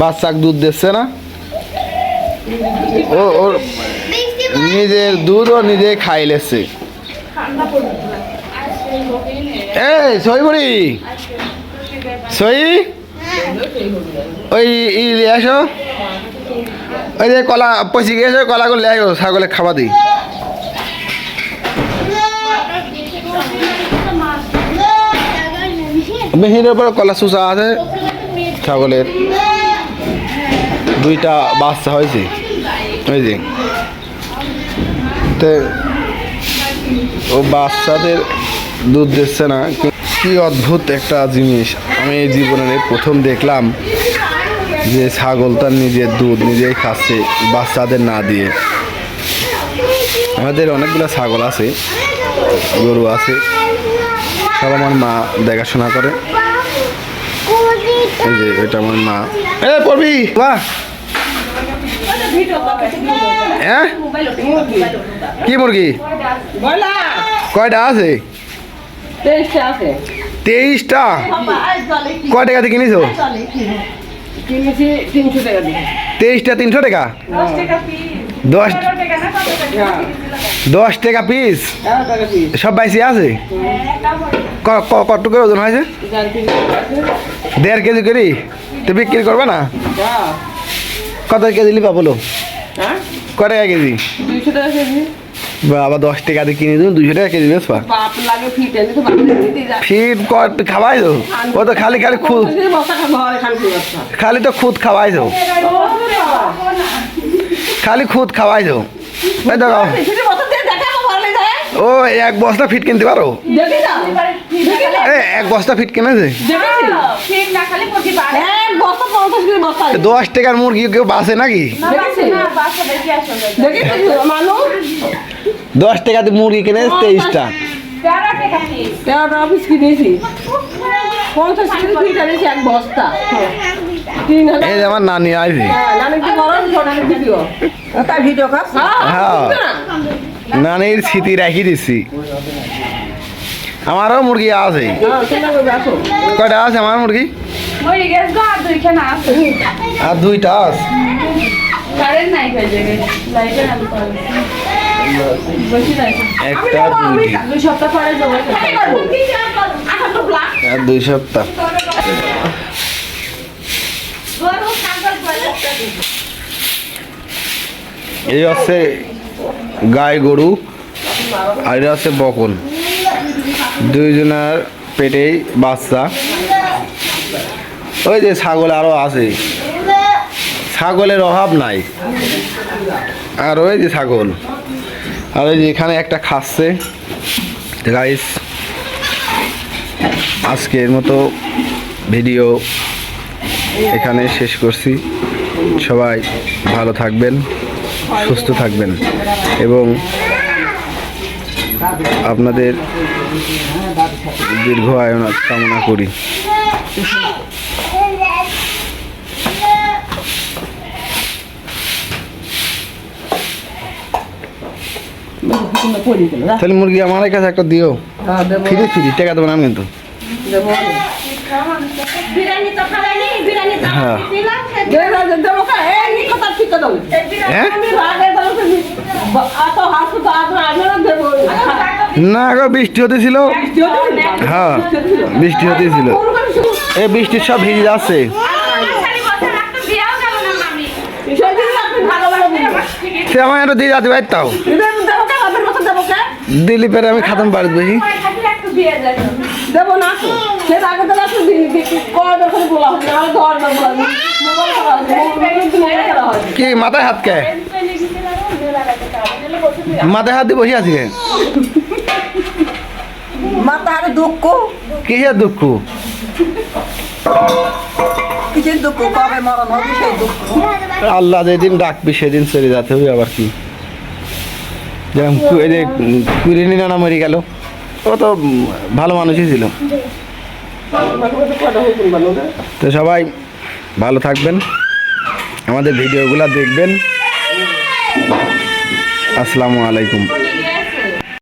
বাচ্চাকে দুধ দিচ্ছে না? ও ওর নিজের দুধ ও নিজে খাই লেছে। এই ওই ওই কলা ছাগলে খাওয়া দিই মেহিনের উপর কলা চুষা আছে, ছাগলের। দুইটা বাচ্চা হয়েছে ওই যে তো ও বাচ্চাদের দুধ দিচ্ছে না। কি অদ্ভুত একটা জিনিস। আমি এই জীবনের প্রথম দেখলাম যে ছাগল তার নিজের দুধ নিজেই খাচ্ছে, বাচ্চাদের না দিয়ে। আমাদের অনেকগুলো ছাগল আছে, গরু আছে। সব আমার মা দেখাশোনা করে। এই যে এটা আমার মা। এ পড়বি বাহ হ্যাঁ কি মুরগি? কয়টা আছে? তেইশটা কয় টাকাতে কিনেছো? তেইশটা তিনশো টাকা? দশ দশ টাকা পিস? সব বাইসি আছে? কত করে ওজন হয়েছে? দেড় কেজি করি তো বিক্রি করবে না? কত কেজি লিপা বলো? হ্যাঁ? কয় টাকা কেজি? দুইশো টাকা কেজি। বা আবার দশ টাকা দিয়ে কিনে দেবো দুশো টাকা কেজি লাগে ফিট খাওয়াই তো ও তো খালি খালি খুদ। খালি তো খুদ খাওয়াই তো। খালি খুদ খাওয়াই এই দেখো সেটা বসা দিয়ে দেখাবো ভালো যায় ও এক বস্তা ফিট কিনতে পারো? এক বস্তা ফিট কিনেছে দেখেছি ঠিক না। খালি প্রতি বারে এক বস্তা পঞ্চাশ কেজি বস্তা দশ টাকার মুরগি কেউ বাসে নাকি? দশ টাকাতে মুরগি কিনে তেইশটা। তেরোটা অফিস কিনেছি। পঞ্চাশ কেজি ফিট এনেছি এক বস্তা। এই যে আমার নানি দিও। তাই ভিডিও? হ্যাঁ। নানির স্মৃতি রাখি দিছি। আমারও মুরগি আছে। কয়টা আছে আমার মুরগি? আর দুইটা আছে। একটা দুই সপ্তাহ। এই হচ্ছে গাই গরু আর এটা হচ্ছে বকন। দুইজনের পেটেই বাচ্চা। ওই যে ছাগল আরও আছে। ছাগলের অভাব নাই। আর ওই যে ছাগল। আর ওই যে এখানে একটা খাচ্ছে। গাইস আজকের মতো ভিডিও এখানে শেষ করছি। সবাই ভালো থাকবেন। সুস্থ থাকবেন। এবং আপনাদের দীর্ঘ আয়ু কামনা করি। তাহলে মুরগি আমার কাছে একটা দিও। হ্যাঁ, ফিরে ফিরি টাকা দেবো না আমি কিন্তু। হ্যাঁ। হ্যাঁ। না গো বৃষ্টি হতেছিল। না? হ্যাঁ বৃষ্টি হতেছিল। গাড়ি শুরু। এই বৃষ্টির সব ভিজে যাচ্ছে। সেদিন আপনি ভালো ভালো বলবেন। সে আমার একটু দিয়ে যাতে পারতাম? দিলীপের আমি খাতাম বসি। দেবো না তো। সে আগে তো রাখো, কয় দরকার বলা হয় না, আমার ঘর না বলা। কি মাথায় হাত কে? মাথায় হাত দিয়ে বসে আছি কে? মাথা আরে দুঃখ। কিসের দুঃখ? কিসের দুঃখ? কবে মরণ হবে সেই দুঃখ? আল্লাহ যেদিন ডাকবি সেদিন চলে যেতে হবে আবার কি? যেমন কু- এই যে কুড়িনি নানা মরে গেল। ও তো ভালো মানুষই ছিল। তো সবাই ভালো থাকবেন। আমাদের ভিডিওগুলো দেখবেন। আসসালামু আলাইকুম।